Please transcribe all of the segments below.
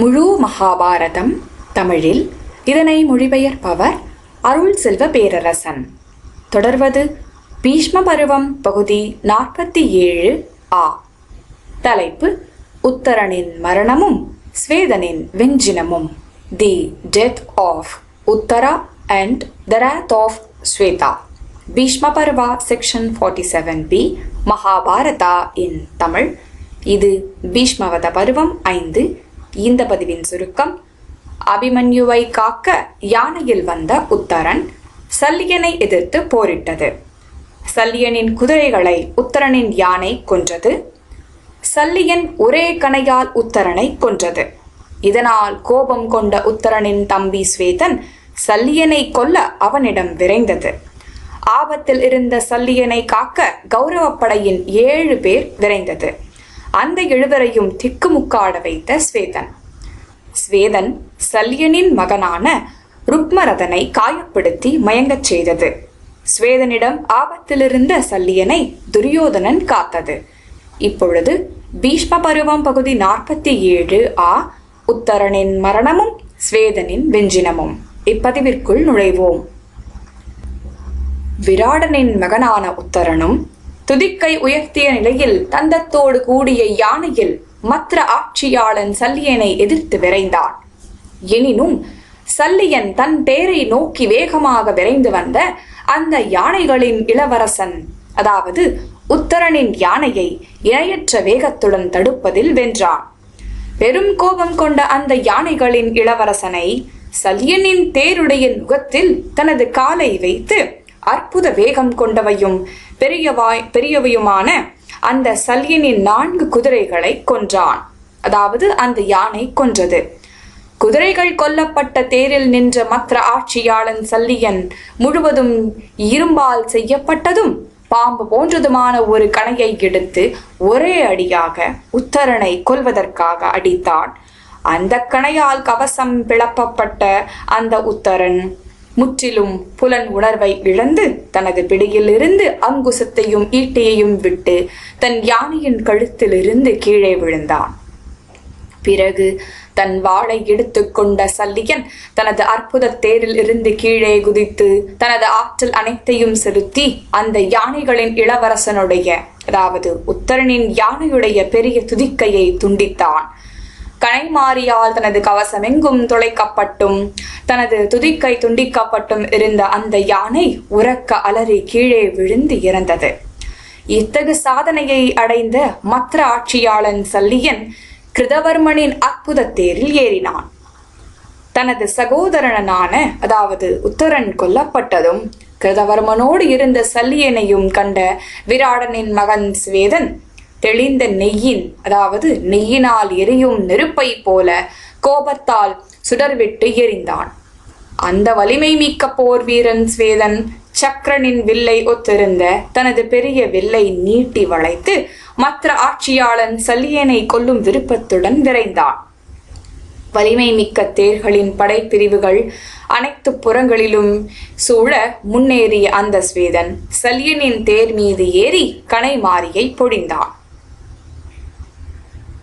முழு மகாபாரதம் தமிழில். இதனை மொழிபெயர்ப்பவர் அருள் செல்வ பேரரசன். தொடர்வது பீஷ்ம பருவம் பகுதி நாற்பத்தி ஏழு ஆ. தலைப்பு உத்தரனின் மரணமும் ஸ்வேதனின் வெஞ்சினமும். The death of Uttara and the wrath of Shveta. Bhishma Parva section forty seven B Mahabharata in Tamil. இது பீஷ்மவத பருவம் ஐந்து இந்த பதிவின் சுருக்கம் அபிமன்யுவை காக்க யானையில் வந்த உத்தரன் சல்லியனை எதிர்த்து போரிட்டது. சல்லியனின் குதிரைகளை உத்தரனின் யானை கொன்றது. சல்லியன் ஒரே கணையால் உத்தரனை கொன்றது. இதனால் கோபம் கொண்ட உத்தரனின் தம்பி ஸ்வேதன் சல்லியனை கொல்ல அவனிடம் விரைந்தது. ஆபத்தில் இருந்த சல்லியனை காக்க கௌரவப்படையின் ஏழு பேர் விரைந்தது. அந்த எழுவரையும் திக்குமுக்காட வைத்த ஸ்வேதன். ஸ்வேதன் சல்யனின் மகனான ருக்மரதனை காயப்படுத்தி மயங்கச் செய்தது. ஸ்வேதனிடம் ஆபத்திலிருந்த சல்லியனை துரியோதனன் காத்தது. இப்பொழுது பீஷ்ம பருவம் பகுதி நாற்பத்தி ஏழு ஆ உத்தரனின் மரணமும் ஸ்வேதனின் வெஞ்சினமும். இப்பதிவிற்குள் நுழைவோம். விராடனின் மகனான உத்தரனும் துதிக்கை உயர்த்திய நிலையில் தந்தத்தோடு கூடிய யானையில் மற்ற ஆட்சியாளன் சல்லியனை எதிர்த்து விரைந்தான். எனினும் சல்லியன் தன் தேரை நோக்கி வேகமாக விரைந்து வந்த அந்த யானைகளின் இளவரசன் அதாவது உத்தரனின் யானையை இணையற்ற வேகத்துடன் தடுப்பதில் வென்றான். பெரும் கோபம் கொண்ட அந்த யானைகளின் இளவரசனை சல்லியனின் தேருடைய நுகத்தில் தனது காலை வைத்து அற்புத வேகம் கொண்டவையும் பெரியவாய் பெரியவையுமான அந்த சல்லியனின் நான்கு குதிரைகளை கொன்றான். அதாவது அந்த யானை கொன்றது. குதிரைகள் கொல்லப்பட்ட தேரில் நின்ற மற்ற ஆட்சியாளன் சல்லியன் முழுவதும் இரும்பால் செய்யப்பட்டதும் பாம்பு போன்றதுமான ஒரு கணையை எடுத்து ஒரே அடியாக உத்தரனை கொல்வதற்காக அடித்தான். அந்த கணையால் கவசம் பிளப்பப்பட்ட அந்த உத்தரன் முற்றிலும் புலன் உணர்வை இழந்து தனது பிடியில் இருந்து அங்குசத்தையும் ஈட்டியையும் விட்டு தன் யானையின் கழுத்திலிருந்து கீழே விழுந்தான். பிறகு தன் வாளை எடுத்துக்கொண்ட சல்லியன் தனது அற்புத தேரில் இருந்து கீழே குதித்து தனது ஆற்றல் அனைத்தையும் செலுத்தி அந்த யானைகளின் இளவரசனுடைய அதாவது உத்தரனின் யானையுடைய பெரிய துதிக்கையை துண்டித்தான். கனைமாரியால் தனது கவசமெங்கும் துளைக்கப்பட்டும் தனது துதிக்கை துண்டிக்கப்பட்டும் இருந்த அந்த யானை உறக்க அலறி கீழே விழுந்து இறந்தது. இத்தகு சாதனையை அடைந்த மற்ற ஆட்சியாளன் சல்லியன் கிருதவர்மனின் அற்புத தேரில் ஏறினான். தனது சகோதரனான அதாவது உத்தரன் கொல்லப்பட்டதும் கிருதவர்மனோடு இருந்த சல்லியனையும் கண்ட விராடனின் மகன் ஸ்வேதன் தெளிந்த நெய்யின் அதாவது நெய்யினால் எரியும் நெருப்பை போல கோபத்தால் சுடர்விட்டு எரிந்தான். அந்த வலிமை மிக்க போர் வீரன் ஸ்வேதன் சக்கரனின் வில்லை ஒத்திருந்த தனது பெரிய வில்லை நீட்டி வளைத்து மற்ற ஆட்சியாளன் சல்லியனை கொல்லும் விருப்பத்துடன் விரைந்தான். வலிமை மிக்க தேர்களின் படைப்பிரிவுகள் அனைத்து புறங்களிலும் சூழ முன்னேறிய அந்த ஸ்வேதன் சல்யனின் தேர் மீது ஏறி கனைமாரியை பொழிந்தான்.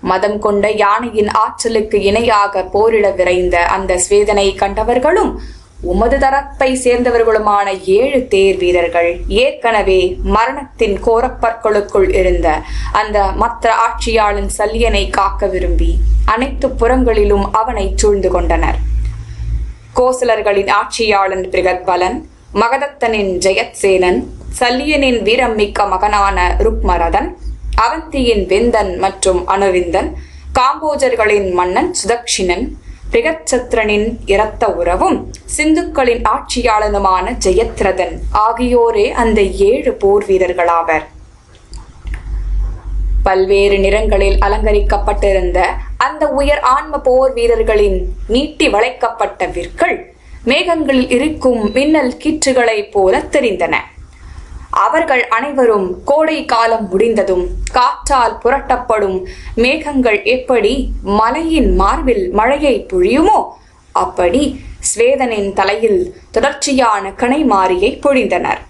மதம் கொண்ட யானையின் ஆற்றலுக்கு இணையாக போரிட விரைந்த அந்த ஸ்வேதனை கண்டவர்களும் உமது தரப்பை சேர்ந்தவர்களுமான ஏழு தேர் வீரர்கள் ஏற்கனவே மரணத்தின் கோரப்பற்களுக்குள் இருந்த அந்த மற்ற ஆட்சியாளன் சல்லியனை காக்க விரும்பி அனைத்து புறங்களிலும் அவனை சூழ்ந்து கொண்டனர். கோசலர்களின் ஆட்சியாளன் பிரகத்பலன் மகதத்தனின் ஜெயத்சேனன் சல்லியனின் வீரம் மிக்க மகனான ருக்மரதன் அவந்தியின் வெந்தன் மற்றும் அனுவிந்தன் காம்போஜர்களின் மன்னன் சுதக்ஷினன் பிரிகச்சத்ரனின் இரத்த உறவும் சிந்துக்களின் ஆட்சியாளனுமான ஜெயத்ரதன் ஆகியோரே அந்த ஏழு போர் வீரர்களாவர். பல்வேறு நிறங்களில் அலங்கரிக்கப்பட்டிருந்த அந்த உயர் ஆன்ம போர் வீரர்களின் நீட்டி வளைக்கப்பட்ட விற்கள் மேகங்களில் இருக்கும் மின்னல் கீற்றுகளைப் போல தெரிந்தன. அவர்கள் அனைவரும் கோடை காலம் முடிந்ததும் காற்றால் புரட்டப்படும் மேகங்கள் எப்படி மலையின் மார்பில் மழையை பொழியுமோ அப்படி ஸ்வேதனின் தலையில் தொடர்ச்சியான கனைமாரியை பொழிந்தனர்.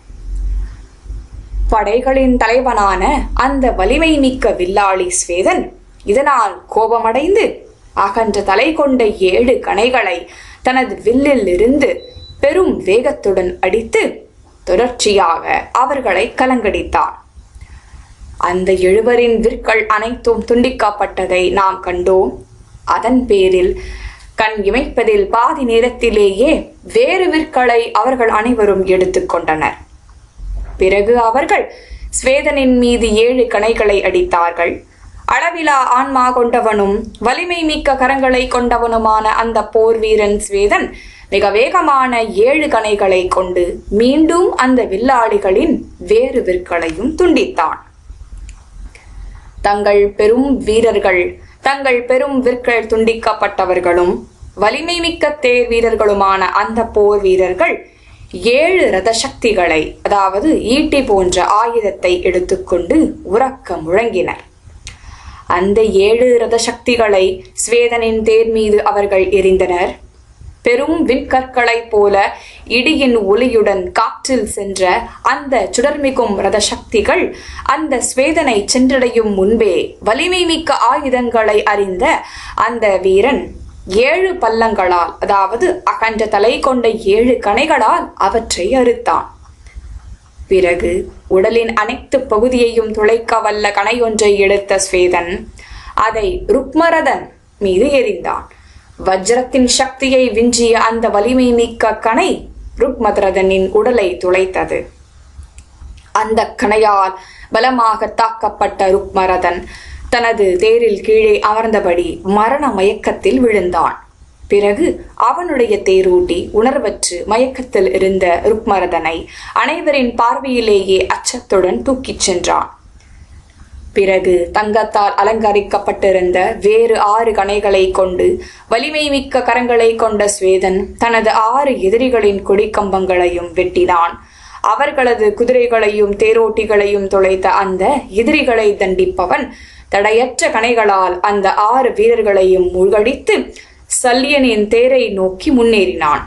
படைகளின் தலைவனான அந்த வலிமை மிக்க வில்லாளி ஸ்வேதன் இதனால் கோபமடைந்து அகன்ற தலை கொண்ட ஏழு கணைகளை தனது வில்லில் இருந்து பெரும் வேகத்துடன் அடித்து தொடர்ச்சியாக அவர்களை கலங்கடித்தார். அந்த எழுவரின் விற்கள் அனைத்தும் துண்டிக்கப்பட்டதை நாம் கண்டோம். அதன் பேரில் கண் இமைப்பதில் பாதி நேரத்திலேயே வேறு விற்களை அவர்கள் அனைவரும் எடுத்துக்கொண்டனர் பிறகு அவர்கள் ஸ்வேதனின் மீது ஏழு கணைகளை அடித்தார்கள். அளவிலா ஆன்மா கொண்டவனும் வலிமை மிக்க கரங்களை கொண்டவனுமான அந்த போர் வீரன் ஸ்வேதன் மிக வேகமான ஏழு கணைகளை கொண்டு மீண்டும் அந்த வில்லாடிகளின் வேறு விற்களையும் துண்டித்தான். தங்கள் பெரும் வீரர்கள் தங்கள் பெரும் விற்கள் துண்டிக்கப்பட்டவர்களும் வலிமை மிக்க தேர் வீரர்களுமான அந்த போர் வீரர்கள் ஏழு ரத சக்திகளை அதாவது ஈட்டி போன்ற ஆயுதத்தை எடுத்துக்கொண்டு உறக்க முழங்கினர். அந்த ஏழு ரத சக்திகளை ஸ்வேதனின் தேர் மீது அவர்கள் எரிந்தனர் பெரும் விண்கற்களைப் போல இடியின் ஒளியுடன் காற்றில் சென்ற அந்த சுடர்மிகும் ரத சக்திகள் அந்த ஸ்வேதனை சென்றடையும் முன்பே வலிமை மிக்க ஆயுதங்களை அறிந்த அந்த வீரன் ஏழு பல்லங்களால் அதாவது அகன்ற தலை கொண்ட ஏழு கணைகளால் அவற்றை அறுத்தான். பிறகு உடலின் அனைத்து பகுதியையும் துளைக்க வல்ல கணையொன்றை எடுத்த ஸ்வேதன் அதை ருக்மரதன் மீது எறிந்தான். வஜ்ரத்தின் சக்தியை விஞ்சிய அந்த வலிமை நீக்க கணை ருக்மதரதனின் உடலை துளைத்தது. அந்த கணையால் பலமாக தாக்கப்பட்ட ருக்மரதன் தனது தேரில் கீழே அமர்ந்தபடி மரண மயக்கத்தில் விழுந்தான். பிறகு அவனுடைய தேரூட்டி உணர்வற்று மயக்கத்தில் இருந்த ருக்மரதனை அனைவரின் பார்வையிலேயே அச்சத்துடன் தூக்கிச் சென்றான். பிறகு தங்கத்தால் அலங்கரிக்கப்பட்டிருந்த வேறு ஆறு கணைகளை கொண்டு வலிமை மிக்க கரங்களை கொண்ட ஸ்வேதன் தனது ஆறு எதிரிகளின் கொடிக்கம்பங்களையும் வெட்டினான். அவர்களது குதிரைகளையும் தேரோட்டிகளையும் துளைத்த அந்த எதிரிகளை தண்டிப்பவன் தடையற்ற கணைகளால் அந்த ஆறு வீரர்களையும் மூழ்கடித்து சல்யனின் தேரை நோக்கி முன்னேறினான்.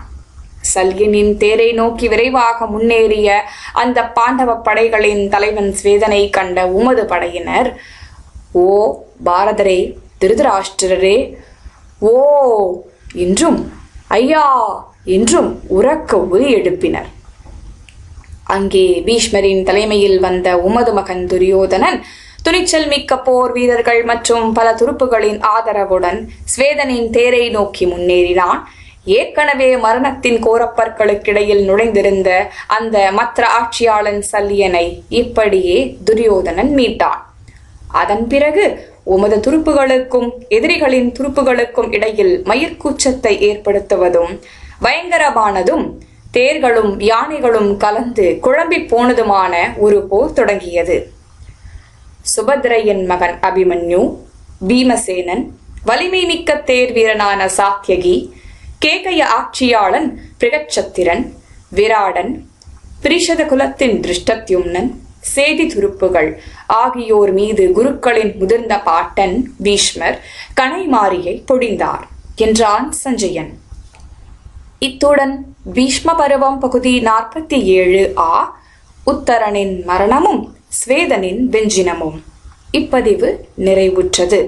சல்கினின் தேரை நோக்கி விரைவாக முன்னேறிய அந்த பாண்டவ படைகளின் தலைவன் ஸ்வேதனை கண்ட உமது படையினர் ஓ பாரதரே திருதராஷ்டிரரே ஓ என்றும் ஐயா என்றும் உறக்க ஒலி எழுப்பினர் அங்கே பீஷ்மரின் தலைமையில் வந்த உமது மகன் துரியோதனன் துணிச்சல் மிக்க போர் வீரர்கள் மற்றும் பல துருப்புகளின் ஆதரவுடன் ஸ்வேதனின் தேரை நோக்கி முன்னேறினான். ஏற்கனவே மரணத்தின் கோரப்பற்களுக்கிடையில் நுழைந்திருந்த அந்த மற்ற ஆட்சியாளன் சல்லியனை இப்படியே துரியோதனன் மீட்டான். அதன் பிறகு உமது துருப்புகளுக்கும் எதிரிகளின் துருப்புகளுக்கும் இடையில் மயிர்கூச்சத்தை ஏற்படுத்துவதும் பயங்கரமானதும் தேர்களும் யானைகளும் கலந்து குழம்பிப் போனதுமான ஒரு போர் தொடங்கியது. சுபத்ரையின் மகன் அபிமன்யு பீமசேனன் வலிமை மிக்க தேர் வீரனான சாத்தியகி கேகய ஆட்சியாளன் பிரகச்சத்திரன் விராடன் பிரிஷத குலத்தின் திருஷ்டத்யும்னன் சேதி துருப்புகள் ஆகியோர் மீது குருக்களின் முதிர்ந்த பாட்டன் பீஷ்மர் கனைமாரியை பொழிந்தார் என்றான் சஞ்சயன். இத்துடன் பீஷ்ம பருவம் பகுதி நாற்பத்தி ஏழு ஆ உத்தரனின் மரணமும் ஸ்வேதனின் வெஞ்சினமும் இப்பதிவு நிறைவுற்றது.